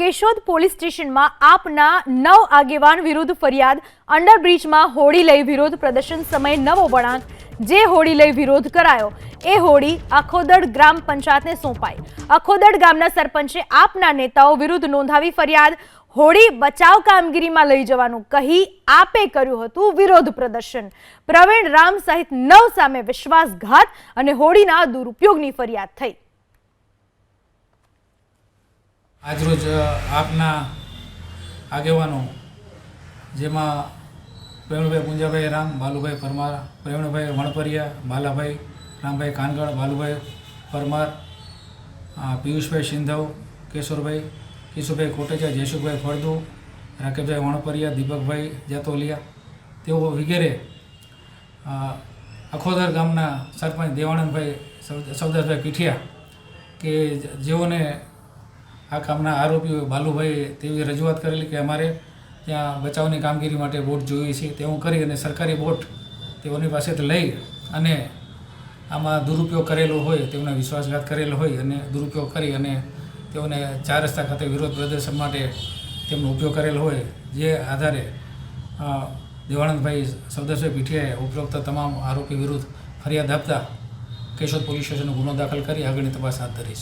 Keshod police સ્ટેશનમાં આપના નવ આગેવાન વિરુદ્ધ ફરિયાદ, અંડરબ્રિજમાં હોડી લઈ વિરોધ પ્રદર્શન સમયે નવો વળાંક. જે હોડી લઈ વિરોધ કરાયો, એ હોડી અખોદડ ગ્રામ પંચાયતને સોંપાઈ. અખોદડ ગામના સરપંચે આપના નેતાઓ વિરુદ્ધ નોંધાવી ફરિયાદ હોડી બચાવ કામગીરીમાં લઈ જવાનું કહી આપે કર્યું હતું વિરોધ પ્રદર્શન. પ્રવીણ રામ સહિત નવ સામે વિશ્વાસઘાત અને હોડીના દુરુપયોગની ફરિયાદ થઈ. આજરોજ આપના આગેવાનો, જેમાં પ્રવીણભાઈ પુંજાભાઈ રામ, બાલુભાઈ પરમાર, પ્રવીણભાઈ વણપરિયા, બાલાભાઈ રામભાઈ કાનગડ બાલુભાઈ પરમાર પિયુષભાઈ સિંધવ, કેશોરભાઈ, કિશોરભાઈ કોટેચા જયસુખભાઈ ફળદુ, રાકેશભાઈ વણપરિયા, દીપકભાઈ જાતોલિયા, તેઓ વગેરે અખોદર ગામના સરપંચ દેવાનંદભાઈ સવદાસભાઈ પીઠિયા, કે જેઓને આ કામના આરોપીઓ બાલુભાઈ તેવી રજૂઆત કરેલી કે અમારે ત્યાં બચાવની કામગીરી માટે બોટ જોઈએ છે, તેવું કરી અને સરકારી બોટ તેઓની પાસેથી લઈ અને આમાં દુરુપયોગ કરેલો હોય, તેઓને વિશ્વાસઘાત કરેલો હોય અને દુરુપયોગ કરી અને તેઓને ચાર રસ્તા ખાતે વિરોધ પ્રદર્શન માટે તેમનો ઉપયોગ કરેલો હોય, જે આધારે દેવાણંદભાઈ સૌદાસભાઈ પીઠિયાએ ઉપરોક્ત તમામ આરોપી વિરુદ્ધ ફરિયાદ આપતા કેશોદ પોલીસ સ્ટેશનનો ગુનો દાખલ કરી આગળની તપાસ હાથ ધરી છે.